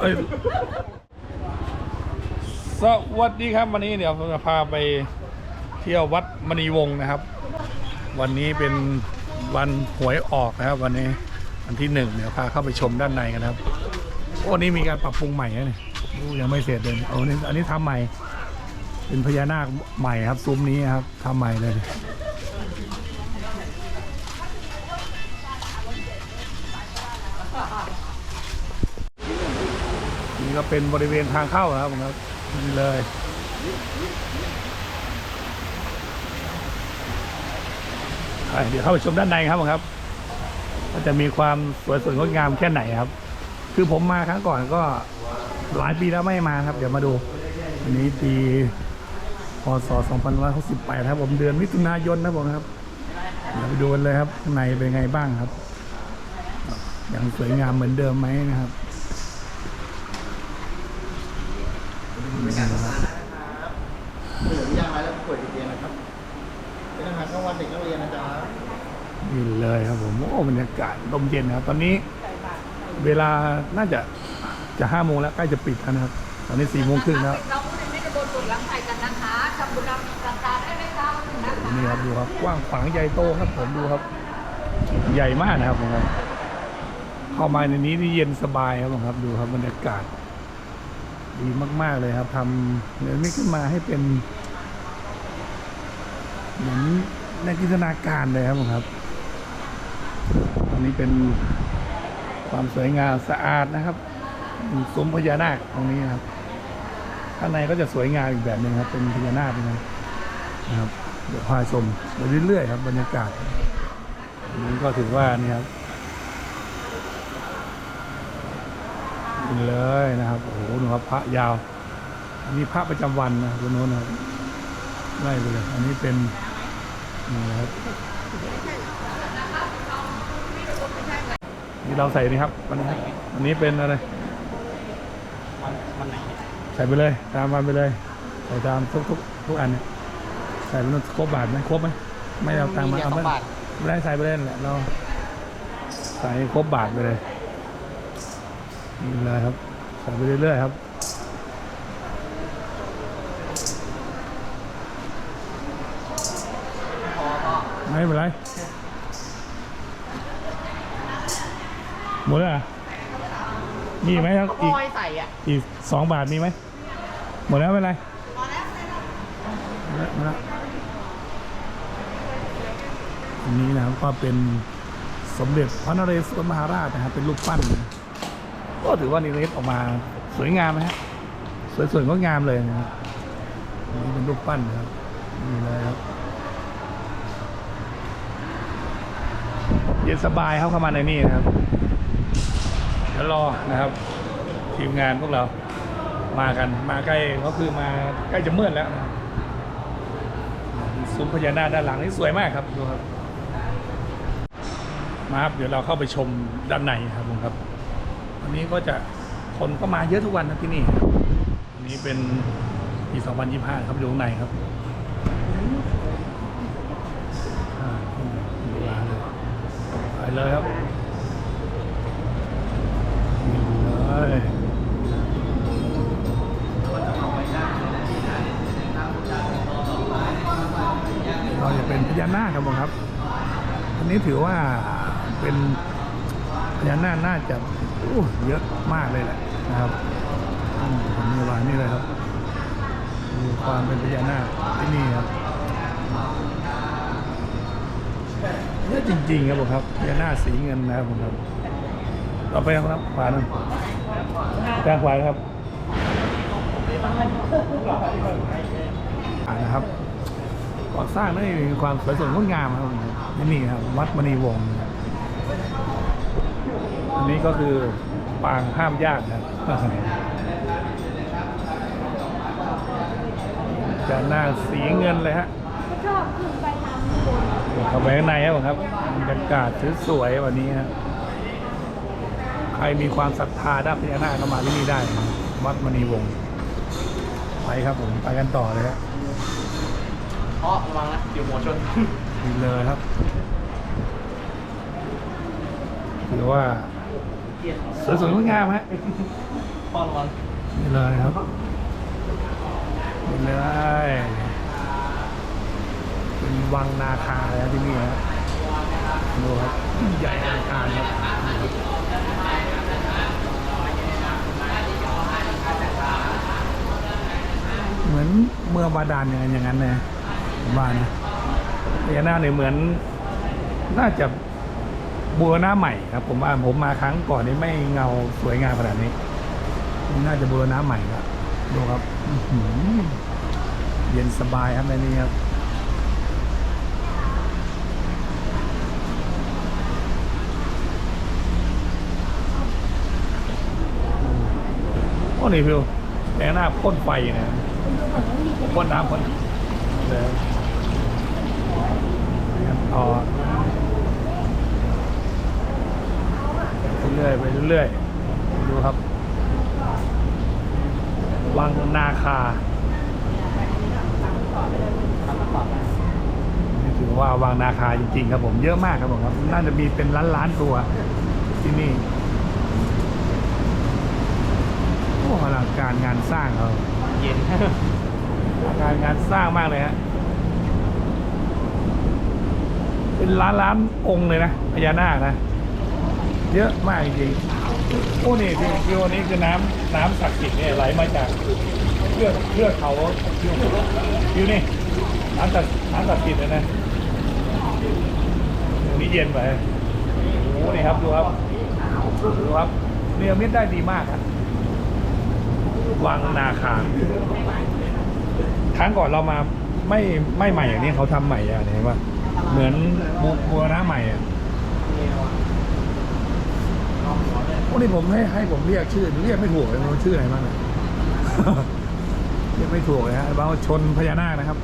สวัสดีครับวันนี้เดี๋ยวจะพาไปเที่ยววัดมณีวงศ์นะครับ วันนี้เป็นวันหวยออกนะครับ วันนี้วันที่หนึ่งเดี๋ยวพาเข้าไปชมด้านในกันครับโอ้นี่มีการปรับปรุงใหม่นะเนี่ยยังไม่เสร็จเลยเอานี่อันนี้ทำใหม่ เป็นพญานาคใหม่ครับซุ้มนี้ครับทำใหม่เลย นี่ก็เป็นบริเวณทางเข้านะครับผมครับนี่เลยเดี๋ยวเข้าไปชมด้านในครับผมครับว่าจะมีความสวยสดงดงามแค่ไหนครับ คือผมมาครั้งก่อนก็หลายปีแล้วไม่มาครับ เดี๋ยวมาดูอันนี้ปีพศ2568ครับ ผมเดือนมิถุนายนนะผมครับเดี๋ยวไปดูกันเลยครับข้างในเป็นไงบ้างครับยังสวยงามเหมือนเดิมไหมนะครับ เหลือย่างไรแล้วป่วยติดเตียงนะครับ เป็นอาหารกลางวันเด็กนักเรียนนะจ๊ะ นี่เลยครับผมโอ้บรรยากาศลมเย็นนะครับ ตอนนี้เวลาน่าจะจะห้าโมงแล้วใกล้จะปิดแล้วนะครับ ตอนนี้สี่โมงครึ่งแล้วเราไม่ได้โดนตุ่นล้างไข่กันนะคะทำบุญนำรักษาได้ไหมคะนะคะนี่ครับดูครับกว้างขวางใหญ่โตครับผมดูครับ ใหญ่มากนะครับผมครับเข้ามาในนี้นี่เย็นสบายครับผมครับ ดูครับบรรยากาศ ดีมาก ๆเลยครับทำเนื้อนี้ขึ้นมาให้เป็นเหมือนในจินตนาการเลยครับผมครับ อันนี้เป็นความสวยงามสะอาดนะครับซุ้มพญานาคตรงนี้นะครับ ข้างในก็จะสวยงามอีกแบบหนึ่งครับ เป็นพญานาคนะนะครับ เดี๋ยวพาชมไปเรื่อยๆครับบรรยากาศอันนี้ก็ถือว่านี่ครับนี่เลยนะครับโอ้โหดูครับพระยาวอันนี้พระประจำวันนะตรงโน้นนะครับไล่ไปเลย อันนี้เป็นนี่นะครับ นี่เราใส่นี่ครับวันนี้อันนี้เป็นอะไรวันวันไหนใส่ไปเลย ตามวันไปเลยใส่ตามทุกทุกทุกอันเนี่ยใส่ไปมันครบบาทไหมครบไหมไม่เอาตังค์มาเอาไม่ไม่ได้ใส่ไปเลยนั่นแหละเราใส่ให้ครบบาทไปเลยนี่เลยครับใส่ไปเรื่อยๆครับไม่เป็นไร หมดแล้วเหรอมีอีกไหมครับอีกคอยใส่อะอีกสองบาทมีไหมหมดแล้วไม่เป็นไรหมดแล้วหมดแล้วอันนี้นะครับก็เป็นสมเด็จพระนเรศวรมหาราชนะครับเป็นรูปปั้นนะก็ถือว่านิเรศออกมาสวยงามนะฮะสวยๆก็งามเลยนะครับอันนี้เป็นรูปปั้นนะครับนี่เลยครับเย็นสบายเข้าเข้ามาในนี่นะครับเดี๋ ยวรอนะครับ ทีมงานพวกเรามากันมาใกล้ก็คือมาใกล้จะมืดแล้วซุ้มพญานาคด้านหลังนี่สวยมากครับดูครับ มาครับเดี๋ยวเราเข้าไปชมด้านในครับผมครับวันนี้ก็จะคนก็มาเยอะทุกวันนะที่นี่ครันนี้เป็นปี 2025 ครับอยู่ข้างในครับอ่าดูร้านเลยไปเลยครับนี่เล ยเราจะเป็นพญานาคครับผมครับ อันนี้ถือว่าเป็นพญานาคน่าจะอู้เยอะมากเลยแหละนะครับมผมมีวานนี่เลยครับมีความเป็นพญานาคที่นี่ครับเยอะจริงๆครับผมครับพญานาคสีเงินนะครับผมครับเราไปทางขวานั่น ทางขวานะครับอ่านะครับก่อสร้างได้มีความสวยสดงดงามครับนี่นี่ครับวัดมณีวงศ์นะครับอันนี้ก็คือปางห้ามญาตินะครับจะหน้าสีเงินเลยฮะชอบขึ้นไปทำบุญเข้าไปข้างในครับผมครับบรรยากาศสวยๆวันนี้ครับใครมีความศรัทธาด้านพญานาคก็มาที่นี่ได้นะครับวัดมณีวงศ์ไปครับผมไปกันต่อเลยครับเพราะระวังนะเดี๋ยวหัวชนนี่เลยครับถือว่าเกียร์สวยสวยงดงามฮะพอร้อนนี่เลยครับนี่เลยเป็นวังนาคาเลยครับที่นี่ครับดูครับยิ่งใหญ่อลังการครับ เหมือนเมืองบาดาลอย่างนั้นอย่างนั้นเลยผมว่านะพญานาคเนี่ยเหมือนน่าจะบูรณะใหม่ครับ ผมว่าผมมาครั้งก่อนนี้ไม่เงาสวยงามขนาดนี้ น่าจะบูรณะใหม่ครับดูครับเย็นสบายครับในนี้ครับ อ้นี่พิวแต่หน้าพ่นไฟนะพ่นน้ำพ่นเลยต่อเรื่อยไปเรื่อยดูครับ วังนาคานี่ถือว่าวังนาคาจริงๆครับผมเยอะมากครับผมครับน่าจะมีเป็นล้านล้านๆตัวที่นี่ โอ้อลัง การงานสร้างเขาเย็นอลังการงานสร้างมากเลยฮะเป็นล้านล้านองค์เลยนะพญานาคนะเยอะมากจริงๆโอ้นี่ที่ที่วันนี้คือน้ำน้ำศักดิ์สิทธิ์เนี่ยไหลมาจากเทือกเทือกเขาอยู่อยู่นี่น้ำศักดิ์น้ำศักดิ์สิทธิ์เลยนะตรงนี้เย็นไปโอ้นี่ครับดูครับดูครับเนรมิตได้ดีมากครับ วังนาคาครั้งก่อนเรามาไม่ไม่ใหม่อย่างนี้เขาทำใหม่อย่างนี้ว่าเหมือนบูบูรณะใหม่อะโอ้นี่ผมให้ให้ผมเรียกชื่อ เรียกไม่ถูกเลยมันชื่ออะไรบ้างนะเรียกไม่ถูกเลยฮะบางชนพญานาคนะครับ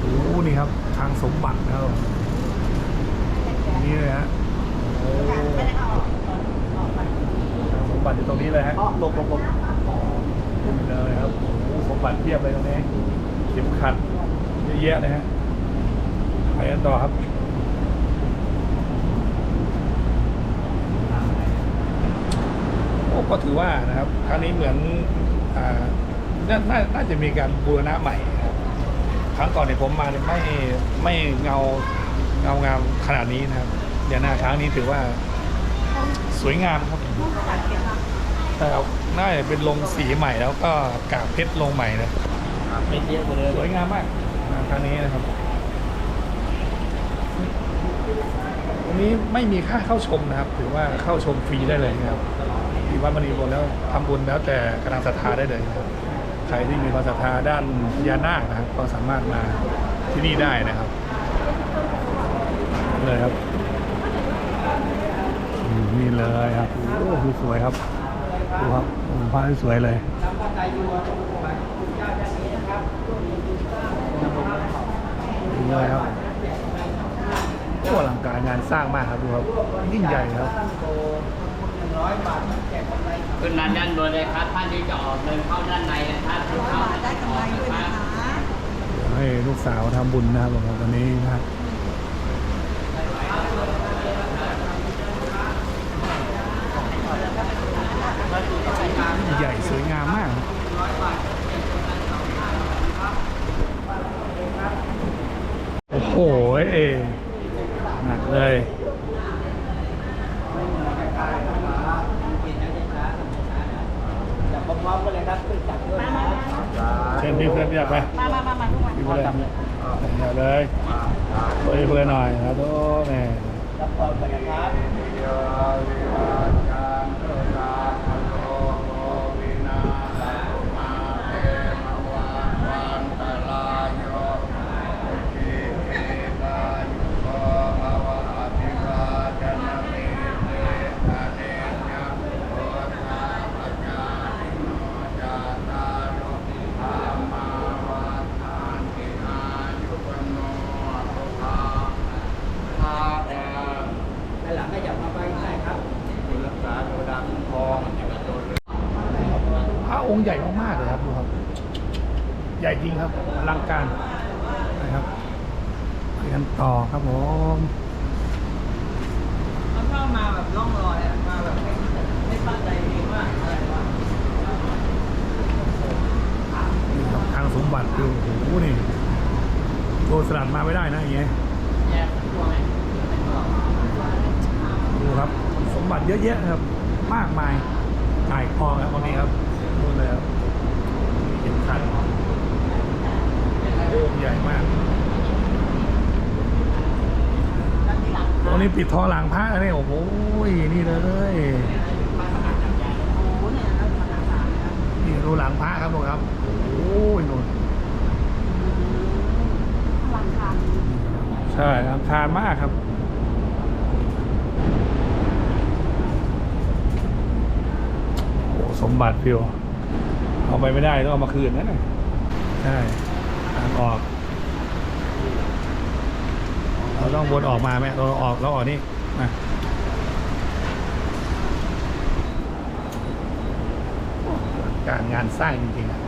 โอ้นี่ครับ ทางสมบัติครับนี่เลยฮะโอ้ บัติอยู่ตรงนี้เลยฮะอ๋อหลบหลบหลบเลยครับโอ้สมบัติเพียบเลยตรงนี้เข็มขัดเยอะแยะเลยฮะไปกันต่อครับโอ้ก็ถือว่านะครับ ครั้งนี้เหมือนอ่าน่านาน่าจะมีการบูรณะใหม่นะครับครั้งก่อนเนี่ยผมมาเนี่ยไม่ไม่เงาเงางามขนาดนี้นะครับเดี๋ยวหน้าครั้งนี้ถือว่าสวยงามครับ แต่น่าจะเป็นลงสีใหม่แล้วก็กากเพชรลงใหม่นะไม่เยอะกว่าเดิมสวยงามมากนะครั้งนี้นะครับวันนี้ไม่มีค่าเข้าชมนะครับ ถือว่าเข้าชมฟรีได้เลยนะครับที่วัดมณีบนแล้วทำบุญแล้วแต่กำลังศรัทธาได้เลยนะครับ ใครที่มีความศรัทธาด้านพญานาคนะครับก็สามารถมาที่นี่ได้นะครับ เลยครับอืมนี่เลยครับโอ้คือสวยครับ ดูครับโอ้พระที่สวยเลยนี่เลยครับโอ้อลังการงานสร้างมากครับดูครับยิ่งใหญ่ครับขึ้นมาด้านบนเลยครับท่านที่จะออกเดินเข้าด้านในนะครับเข้าได้กำไรด้วยนะคะให้ลูกสาวทำบุญนะครับผมครับวันนี้นะครับ ใหญ่สวยงามมากโอ้โหเอหนักเลยพร้อมกันเลยครับขึ้นจับด้วยเชิญพี่เพื่อนพี่อยากไปมามามามาทุกวันพี่เพื่อนอยากเลยช่วยเพื่อนหน่อยครับทุกแม่รับพร้อมกันนะครับ ด้านหลังก็อย่ามาไปได้ครับรักษาโดยดาคุ้มครอง พระ องค์ใหญ่มากๆเลยครับดูครับ ใหญ่จริงครับอลังการนะครับไปกันต่อครับผมเขาชอบมาแบบล่องลอยอะมาแบบไม่นี่ครับทางสมบัติดูโอ้โหนี่โดนสลัดมาไม่ได้นะอย่างเงี้ยดูครับ สมบัติเยอะแยะครับ มากมายจ่ายคองครับวันนี้ครับ เลยครับเห็นคันใหญ่มาก ตรงนี้ปิดท่อหลังพระเนี่ยโอ้โหนี่เลยนี่ดูหลังพระครับผมครับ โอ้ยนู่นใช่ครับคานมากครับสมบัติฟิว เอาไปไม่ได้ต้องเอามาคืนนั่นน่ะใช่ทางออก เราต้องวนออกมาไหมเราออกเราออกนี่มาการงานสร้างจริงๆอะ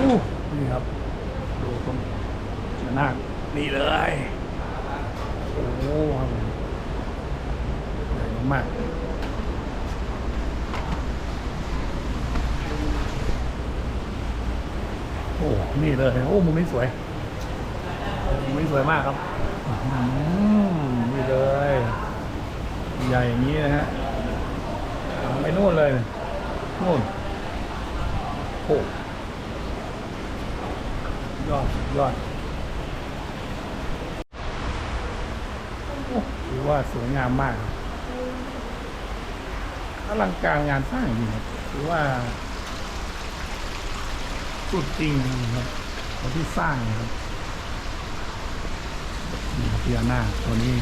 อู้นี่ครับ ดูตรงชนาคนี่เลย โอ้โหครับผมใหญ่ มากโอ้นี่เลยโอ้มุมนี้สวยมุมนี้สวยมากครับอื้อหือนี่เลย ใหญ่อย่างนี้นะฮะไปนู่นเลยนู่นโอ้ยอดยอดโอ้ถือว่าสวยงามมาก อลังการงานสร้างจริงครับถือว่าสุดจริงนะครับคนที่สร้างนะครับนี่ครับพญานาคตัวนี้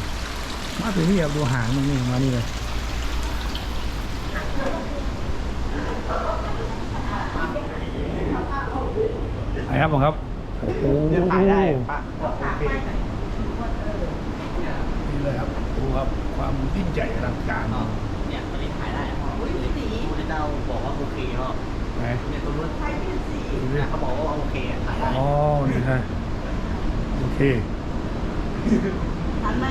มาถึงนี่ครับดูหางมันนี่มานี่เลยไหนครับผมครับโอ้โหถ่ายได้ปะนี่เลยครับดูครับความยิ่งใหญ่อลังการ เนี่ยมันนี้ขายได้พ่อผู้ที่ เจ้าบอกว่าโอเคพ่อไหนเนี่ยตรงนู้นดูดิเขาบอกว่าโอเคขายได้อ๋อนี่ฮะโอเคทันไหม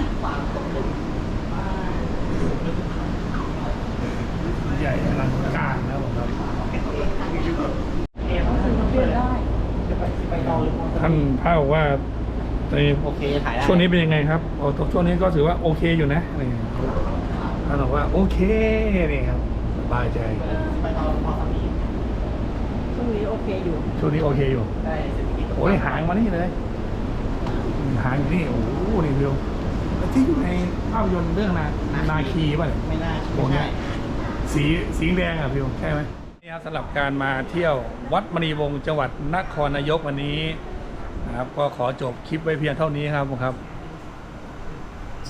ใหญ่อลังการนะครับผมครับท่านพระบอกว่าในโอเคขายได้ช่วงนี้เป็นยังไงครับโอ้ช่วงนี้ก็ถือว่าโอเคอยู่นะนี่ท่านบอกว่าโอเคนี่ครับส บายใจไปต่อพอสามีช่วงนี้โอเคอยู่ช่วงนี้โอเคอยู่ได้เศรษฐกิจโอ้ยหางมานี่เลยหางอยู่นี่โอ้โหนี่เดียวแล้วที่อยู่ในภาพยนตร์เรื่องนานาคีป่ะเนี่ยไม่น่าโอ้เนี่ยสีสีแดงอะพี่ใช่ไหมนี่ครับสำหรับการมาเที่ยววัดมณีวงศ์จังหวัดนครนายกวันนี้นะครับก็ขอจบคลิปไว้เพียงเท่านี้ครับผมครับ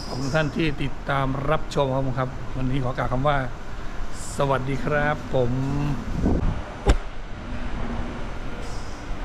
ขอบคุณท่านที่ติดตามรับชมครับผมครับ วันนี้ขอกล่าวคำว่า สวัสดีครับผม